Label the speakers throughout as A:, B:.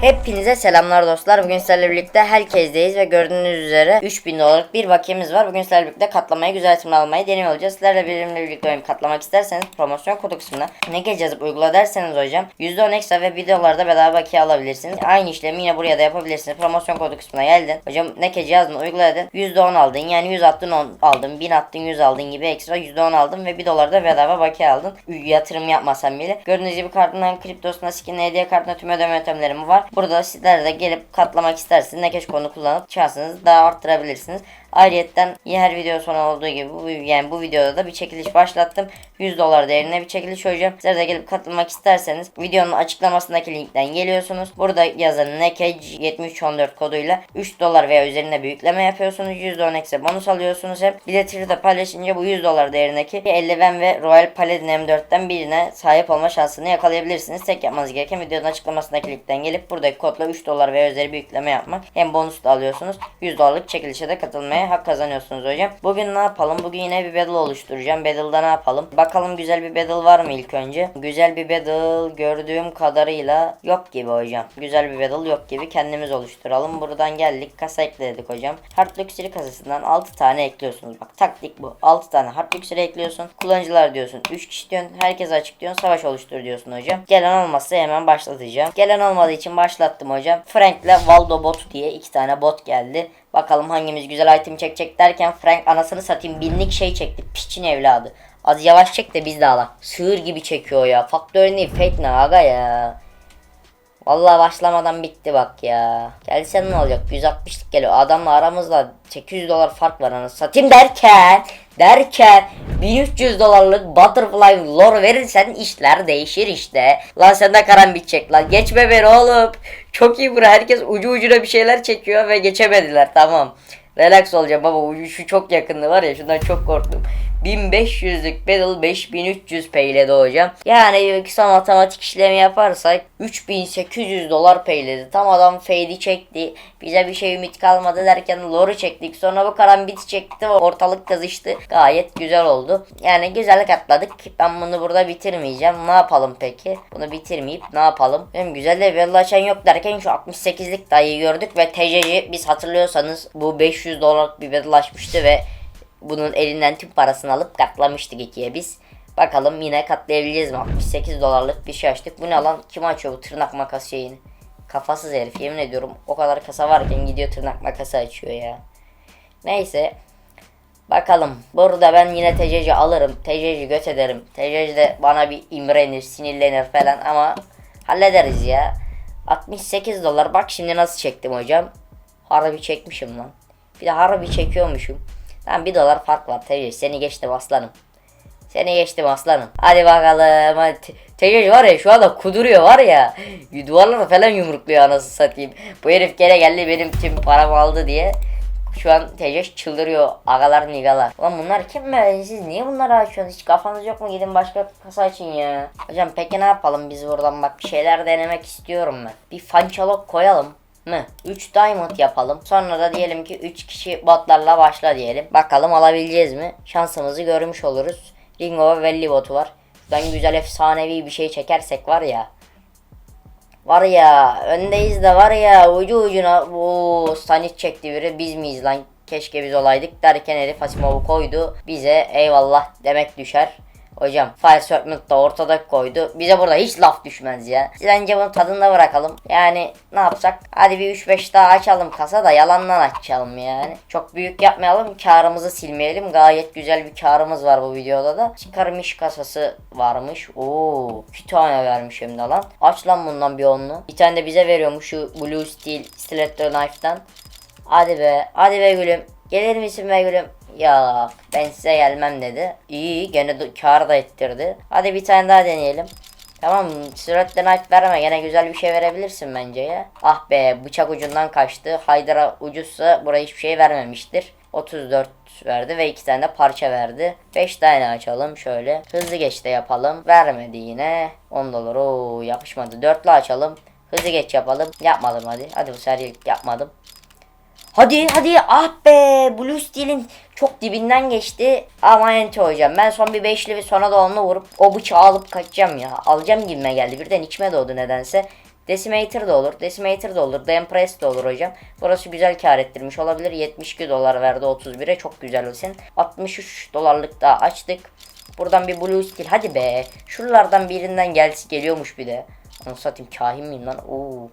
A: Hepinize selamlar dostlar. Bugün sizlerle birlikte herkesteyiz ve gördüğünüz üzere 3000 dolarlık bir bakiyemiz var. Bugün sizlerle birlikte katlamayı güzel isimle almayı deniyor olacağız. Sizlerle benimle birlikte oyun katlamak isterseniz promosyon kodu kısmına ne gece yazıp uygula derseniz hocam %10 ekstra ve videolarda bedava bakiye alabilirsiniz. Aynı işlemi yine buraya da yapabilirsiniz. Promosyon kodu kısmına geldin. Hocam ne gece yazdın uygula dedin. %10 aldın. Yani 100 attın 10 aldın. 1000 attın 100 aldın gibi ekstra %10 aldın ve 1 dolar da bedava bakiye aldın. Yatırım yapmasan bile. Gördüğünüz gibi kartından kriptosuna skinle hediye kartına tüm ödeme yöntemlerim var. Burada sizler de gelip katlamak isterseniz Nekeş konu kullanıp şansınızı daha arttırabilirsiniz. Yine her video sonu olduğu gibi bu, yani bu videoda da bir çekiliş başlattım. 100 dolar değerine bir çekiliş hocam. Sizler de gelip katılmak isterseniz videonun açıklamasındaki linkten geliyorsunuz. Burada yazan Nekej 7314 koduyla 3 dolar veya üzerinde bir yükleme yapıyorsunuz. %10 eksi bonus alıyorsunuz hep. Bir de Twitter'da paylaşınca bu 100 dolar değerindeki eldiven ve Royal Paladin M4'ten birine sahip olma şansını yakalayabilirsiniz. Tek yapmanız gereken videonun açıklamasındaki linkten gelip buradaki kodla 3 dolar veya üzeri bir yükleme yapmak. Hem bonus da alıyorsunuz. 100 dolarlık çekilişe de katılmaya hak kazanıyorsunuz hocam. Bugün ne yapalım? Bugün yine bir battle oluşturacağım. Battle'da ne yapalım? Bakalım güzel bir battle var mı ilk önce? Güzel bir battle gördüğüm kadarıyla yok gibi hocam. Güzel bir battle yok gibi. Kendimiz oluşturalım. Buradan geldik. Kasa ekledik hocam. Hard Luxury kasasından 6 tane ekliyorsunuz. Bak taktik bu. 6 tane Hard Luxury ekliyorsun. Kullanıcılar diyorsun. 3 kişi diyorsun. Herkes açık diyorsun. Savaş oluştur diyorsun hocam. Gelen olmazsa hemen başlatacağım. Gelen olmadığı için başlattım hocam. Frank'le Valdo bot diye iki tane bot geldi. Bakalım hangimiz güzel item çekecek derken Frank anasını satayım binlik şey çekti. Piçin evladı. Az yavaş çek de biz de alak. Sığır gibi çekiyor ya. Faktörün değil fake ne aga ya. Vallahi başlamadan bitti bak ya. Gelsen ne olacak? 160'lık geliyor. Adamla aramızda 800 dolar fark var anasını satayım derken derken 1300 dolarlık butterfly lore verirsen işler değişir işte. Lan sende karan bitecek lan. Geçme beni oğlum. Çok iyi bura. Herkes ucu ucuna bir şeyler çekiyor ve geçemediler. Tamam. Relax olacağım baba. Şu çok yakındı var ya. Şundan çok korktum. 1500'lük battle 5300 payledi hocam. Yani kısa matematik işlemi yaparsak 3800 dolar payledi. Tam adam fade'i çekti. Bize bir şey ümit kalmadı derken lore'u çektik. Sonra bu karambit çekti ortalık kızıştı. Gayet güzel oldu. Yani güzel katladık. Ben bunu burada bitirmeyeceğim. Ne yapalım peki? Bunu bitirmeyip ne yapalım? Hem güzel de battle açan yok derken şu 68'lik dayıyı gördük ve TCC biz hatırlıyorsanız bu 500 dolarlık bir battle açmıştı ve bunun elinden tüm parasını alıp katlamıştık ikiye biz. Bakalım yine katlayabileceğiz mi? 68 dolarlık bir şey açtık. Bu ne lan? Kim açıyor bu tırnak makas şeyini? Kafasız herif yemin ediyorum. O kadar kasa varken gidiyor tırnak makası açıyor ya. Neyse. Bakalım. Burada ben yine TCC alırım. TCC göt ederim. TCC de bana bir imrenir, sinirlenir falan ama hallederiz ya. 68 dolar. Bak şimdi nasıl çektim hocam. Harbi çekmişim lan. Bir de harbi çekiyormuşum. Tamam 1 dolar fark var TCC. Seni geçtim aslanım. Seni geçtim aslanım. Hadi bakalım. Hadi. Var ya şu anda kuduruyor var ya. Duvarları falan yumrukluyor anasını satayım. Bu herif gene geldi benim tüm paramı aldı diye. Şu an TC çıldırıyor. Agalar nigalar. Ulan bunlar kim be? Siz niye bunları açıyorsunuz? Hiç kafanız yok mu? Gidin başka kasa açın ya. Hocam peki ne yapalım biz buradan bak bir şeyler denemek istiyorum ben. Bir fanchalok koyalım mı? 3 diamond yapalım. Sonra da diyelim ki 3 kişi botlarla başla diyelim. Bakalım alabileceğiz mi? Şansımızı görmüş oluruz. Ringo ve Velli botu var. Şuradan güzel efsanevi bir şey çekersek var ya. Var ya öndeyiz de var ya ucu ucuna o Stanit çekti biri biz miyiz lan keşke biz olaydık derken herif Asimov'u koydu bize eyvallah demek düşer. Hocam Fire Serpent da ortada koydu. Bize burada hiç laf düşmez ya. Bence bunu tadında bırakalım. Yani ne yapsak? Hadi bir 3-5 daha açalım kasa da yalandan açalım yani. Çok büyük yapmayalım. Karımızı silmeyelim. Gayet güzel bir karımız var bu videoda da. Çıkarmış kasası varmış. Oo, 2 tane vermiş hem de lan. Aç lan bundan bir onlu. Bir tane de bize veriyormuş şu Blue Steel Stiletto Knife'dan. Hadi be. Hadi be gülüm. Gelir misin be gülüm? Ya ben size gelmem dedi. İyi gene kar da ettirdi. Hadi bir tane daha deneyelim. Tamam süratle knife verme gene güzel bir şey verebilirsin bence ya. Ah be bıçak ucundan kaçtı. Haydara ucuzsa buraya hiçbir şey vermemiştir. 34 verdi ve iki tane de parça verdi. 5 tane açalım şöyle. Hızlı geç de yapalım. Vermedi yine. 10 dolar o yapışmadı. Dörtlü açalım. Hızlı geç yapalım. Yapmadım hadi. Hadi bu sefer yapmadım. Hadi hadi ah be Blue Steel'in çok dibinden geçti. Ama ente hocam ben son bir beşli ve sonra da onunla vurup o bıçağı alıp kaçacağım ya. Alacağım gibime geldi birden içime doğdu nedense. Decimator da olur. Decimator da olur. Dempress de olur hocam. Burası güzel kar ettirmiş olabilir. 72 dolar verdi 31'e. Çok güzel olsun. 63 dolarlık daha açtık. Buradan bir blue steel. Hadi be. Şuralardan birinden gelsi geliyormuş bir de. Onu satayım kahin miyim lan? Oo.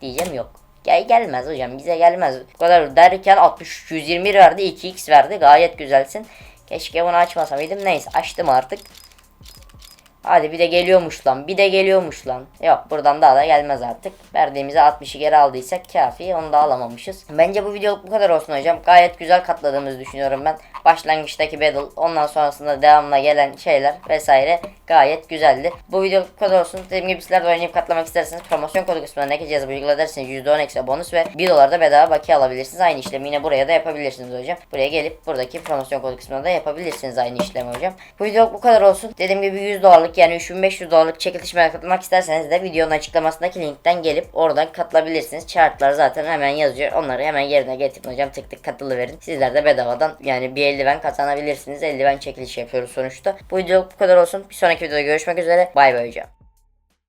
A: Diyeceğim yok. Gel gelmez hocam bize gelmez. Bu kadar derken 63 120 verdi 2x verdi gayet güzelsin. Keşke bunu açmasaydım. Neyse açtım artık. Hadi bir de geliyormuş lan. Bir de geliyormuş lan. Yok buradan daha da gelmez artık. Verdiğimize 60'ı geri aldıysak kafi. Onu da alamamışız. Bence bu videoluk bu kadar olsun hocam. Gayet güzel katladığımızı düşünüyorum ben. Başlangıçtaki battle ondan sonrasında devamına gelen şeyler vesaire gayet güzeldi. Bu videoluk bu kadar olsun. Dediğim gibi sizler de oynayıp katlamak isterseniz promosyon kodu kısmına ne cihazı uygula derseniz %10 ekstra bonus ve 1 dolar da bedava bakiye alabilirsiniz. Aynı işlemi yine buraya da yapabilirsiniz hocam. Buraya gelip buradaki promosyon kodu kısmına da yapabilirsiniz aynı işlemi hocam. Bu videoluk bu kadar olsun. Dediğim gibi 100 dolarlık yani 3500 dolarlık çekilişmeye katılmak isterseniz de videonun açıklamasındaki linkten gelip oradan katılabilirsiniz. Chartlar zaten hemen yazıyor. Onları hemen yerine getirin hocam tık tık katılıverin. Sizler de bedavadan yani bir eldiven kazanabilirsiniz. Eldiven çekilişi yapıyoruz sonuçta. Bu videoluk bu kadar olsun. Bir sonraki videoda görüşmek üzere. Bay bay hocam.